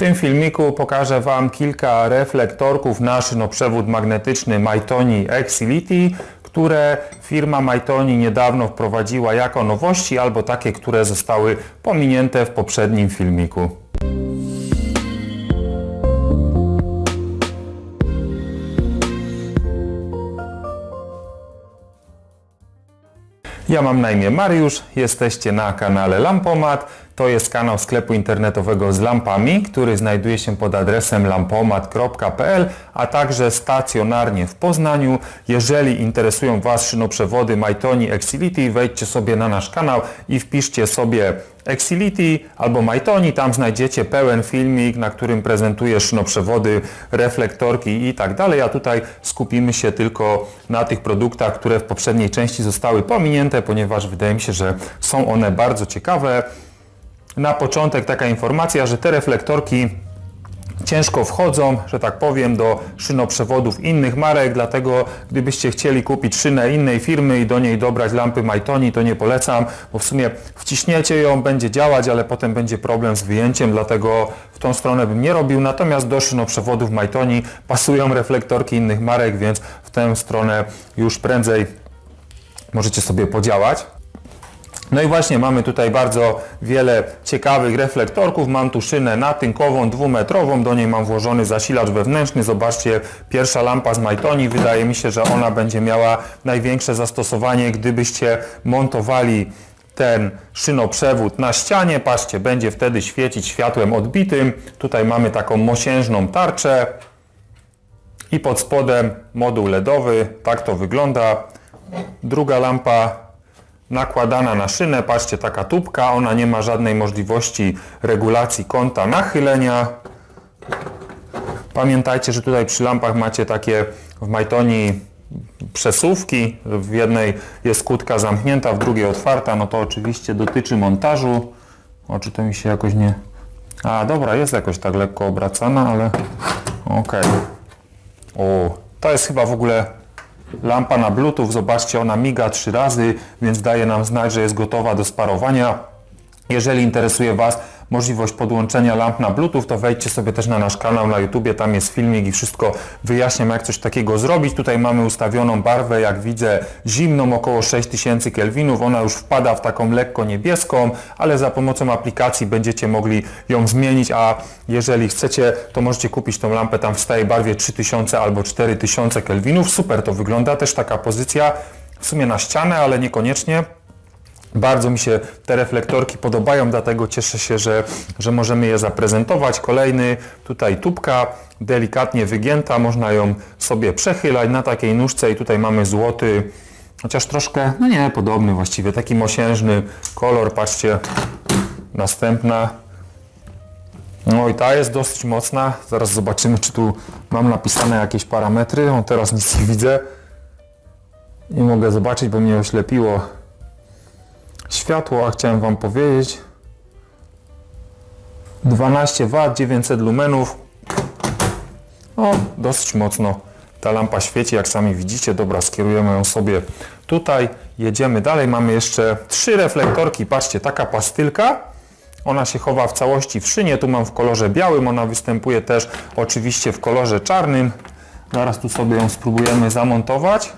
tym filmiku pokażę Wam kilka reflektorków na szynoprzewód magnetyczny Maitoni Exility, które firma Maitoni niedawno wprowadziła jako nowości albo takie, które zostały pominięte w poprzednim filmiku. Ja mam na imię Mariusz, jesteście na kanale Lampomat. To jest kanał sklepu internetowego z lampami, który znajduje się pod adresem lampomat.pl, a także stacjonarnie w Poznaniu. Jeżeli interesują Was szynoprzewody Maitoni Exility, wejdźcie sobie na nasz kanał i wpiszcie sobie Exility albo Maitoni, tam znajdziecie pełen filmik, na którym prezentuję szynoprzewody, reflektorki i tak dalej, a tutaj skupimy się tylko na tych produktach, które w poprzedniej części zostały pominięte, ponieważ wydaje mi się, że są one bardzo ciekawe. Na początek taka informacja, że te reflektorki ciężko wchodzą, że tak powiem, do szynoprzewodów innych marek, dlatego gdybyście chcieli kupić szynę innej firmy i do niej dobrać lampy Maitoni, to nie polecam, bo w sumie wciśniecie ją, będzie działać, ale potem będzie problem z wyjęciem, dlatego w tą stronę bym nie robił. Natomiast do szynoprzewodów Maitoni pasują reflektorki innych marek, więc w tę stronę już prędzej możecie sobie podziałać. No i właśnie mamy tutaj bardzo wiele ciekawych reflektorków. Mam tu szynę natynkową, dwumetrową, do niej mam włożony zasilacz wewnętrzny. Zobaczcie, pierwsza lampa z Maitoni. Wydaje mi się, że ona będzie miała największe zastosowanie, gdybyście montowali ten szynoprzewód na ścianie. Patrzcie, będzie wtedy świecić światłem odbitym. Tutaj mamy taką mosiężną tarczę i pod spodem moduł LEDowy. Tak to wygląda. Druga lampa nakładana na szynę, patrzcie, taka tubka, ona nie ma żadnej możliwości regulacji kąta nachylenia. Pamiętajcie, że tutaj przy lampach macie takie w Maitoni przesuwki, w jednej jest kłódka zamknięta, w drugiej otwarta, no to oczywiście dotyczy montażu. O, czy to mi się jakoś nie... A, dobra, jest jakoś tak lekko obracana, ale okej. O, to jest chyba w ogóle Lampa na Bluetooth, zobaczcie, ona miga trzy razy, więc daje nam znać, że jest gotowa do sparowania. Jeżeli interesuje Was możliwość podłączenia lamp na Bluetooth, to wejdźcie sobie też na nasz kanał na YouTubie, tam jest filmik i wszystko wyjaśniam, jak coś takiego zrobić. Tutaj mamy ustawioną barwę, jak widzę, zimną, około 6000 Kelvinów. Ona już wpada w taką lekko niebieską, ale za pomocą aplikacji będziecie mogli ją zmienić, a jeżeli chcecie, to możecie kupić tą lampę tam w stałej barwie 3000 albo 4000 Kelvinów. Super to wygląda, też taka pozycja w sumie na ścianę, ale niekoniecznie. Bardzo mi się te reflektorki podobają, dlatego cieszę się, że, że możemy je zaprezentować. Kolejny tutaj tubka delikatnie wygięta, można ją sobie przechylać na takiej nóżce i tutaj mamy złoty, chociaż troszkę, no nie, podobny właściwie, taki mosiężny kolor, patrzcie, następna. No i ta jest dosyć mocna, zaraz zobaczymy, czy tu mam napisane jakieś parametry, o teraz nic nie widzę. Nie mogę zobaczyć, bo mnie oślepiło światło, a chciałem Wam powiedzieć 12 W, 900 lumenów o, dosyć mocno ta lampa świeci, jak sami widzicie. Dobra, skierujemy ją sobie tutaj. Jedziemy dalej. Mamy jeszcze trzy reflektorki. Patrzcie, taka pastylka. Ona się chowa w całości w szynie. Tu mam w kolorze białym. Ona występuje też oczywiście w kolorze czarnym. Zaraz tu sobie ją spróbujemy zamontować.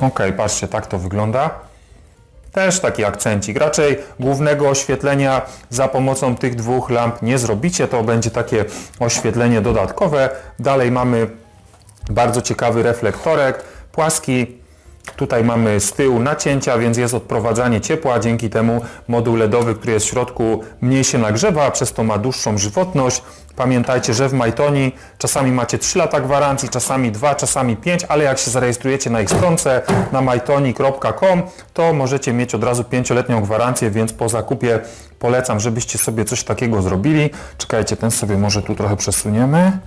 Ok, patrzcie, tak to wygląda. Też taki akcencik. Raczej głównego oświetlenia za pomocą tych dwóch lamp nie zrobicie. To będzie takie oświetlenie dodatkowe. Dalej mamy bardzo ciekawy reflektorek, płaski. Tutaj mamy z tyłu nacięcia, więc jest odprowadzanie ciepła. Dzięki temu moduł LEDowy, który jest w środku, mniej się nagrzewa, a przez to ma dłuższą żywotność. Pamiętajcie, że w Maitoni czasami macie 3 lata gwarancji, czasami 2, czasami 5, ale jak się zarejestrujecie na ich stronce na maitoni.com, to możecie mieć od razu 5-letnią gwarancję, więc po zakupie polecam, żebyście sobie coś takiego zrobili. Czekajcie, ten sobie może tu trochę przesuniemy.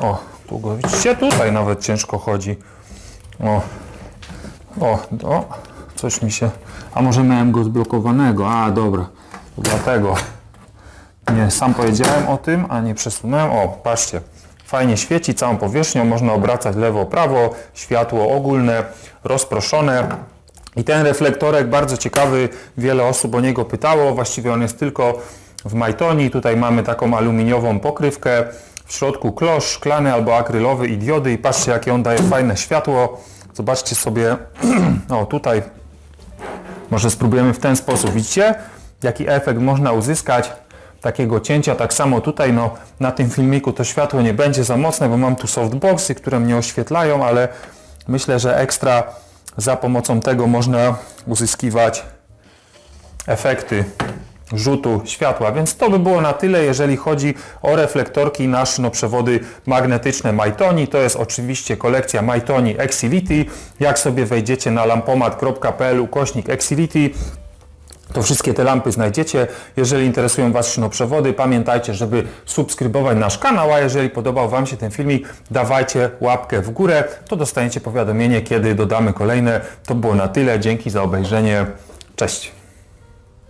O, tu go widzicie? Tutaj nawet ciężko chodzi. O, o, o, coś mi się... A może miałem go zblokowanego? A, dobra, dlatego. Nie, sam powiedziałem o tym, a nie przesunąłem. O, patrzcie, fajnie świeci całą powierzchnią, można obracać lewo, prawo, światło ogólne, rozproszone. I ten reflektorek bardzo ciekawy, wiele osób o niego pytało, właściwie on jest tylko w Majtoni. Tutaj mamy taką aluminiową pokrywkę, w środku klosz szklany albo akrylowy i diody i patrzcie jakie on daje fajne światło. Zobaczcie sobie, o tutaj może spróbujemy w ten sposób. Widzicie, jaki efekt można uzyskać takiego cięcia. Tak samo tutaj, no, na tym filmiku to światło nie będzie za mocne, bo mam tu softboxy, które mnie oświetlają, ale myślę, że ekstra za pomocą tego można uzyskiwać efekty rzutu światła. Więc to by było na tyle, jeżeli chodzi o reflektorki na szynoprzewody magnetyczne Maitoni. To jest oczywiście kolekcja Maitoni Exility. Jak sobie wejdziecie na lampomat.pl ukośnik Exility, to wszystkie te lampy znajdziecie. Jeżeli interesują Was szynoprzewody, pamiętajcie, żeby subskrybować nasz kanał, a jeżeli podobał Wam się ten filmik, dawajcie łapkę w górę, to dostaniecie powiadomienie, kiedy dodamy kolejne. To było na tyle. Dzięki za obejrzenie. Cześć!